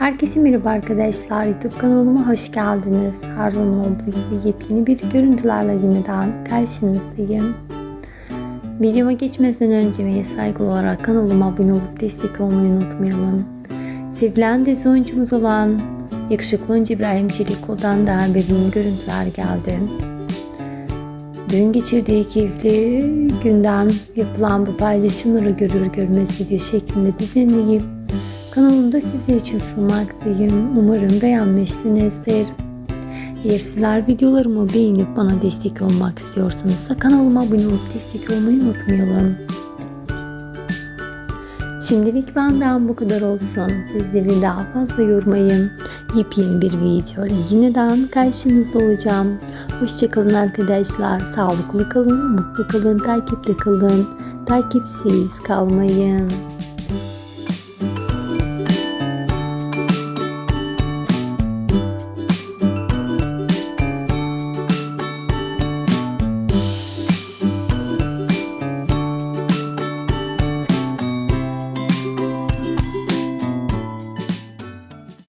Herkese merhaba arkadaşlar. YouTube kanalıma hoş geldiniz. Her zaman olduğu gibi yepyeni bir görüntülerle yeniden karşınızdayım. Videoma geçmeden önce ve saygı olarak kanalıma abone olup destek olmayı unutmayalım. Sevilen dizi oyuncumuz olan yakışıklı oyuncu İbrahim Çelikol'dan da bebeğin görüntüler geldi. Dün geçirdiği keyifli günden yapılan bu paylaşımları görür görmez video şeklinde düzenleyip kanalımda sizler için sunmaktayım. Umarım beğenmişsinizdir. Eğer sizler videolarımı beğenip bana destek olmak istiyorsanız kanalıma abone olup destek olmayı unutmayalım. Şimdilik benden bu kadar olsun. Sizleri daha fazla yormayın. Yepyeni bir video ile yeniden karşınızda olacağım. Hoşçakalın arkadaşlar. Sağlıklı kalın, mutlu kalın, takipte kalın. Takipsiz kalmayın.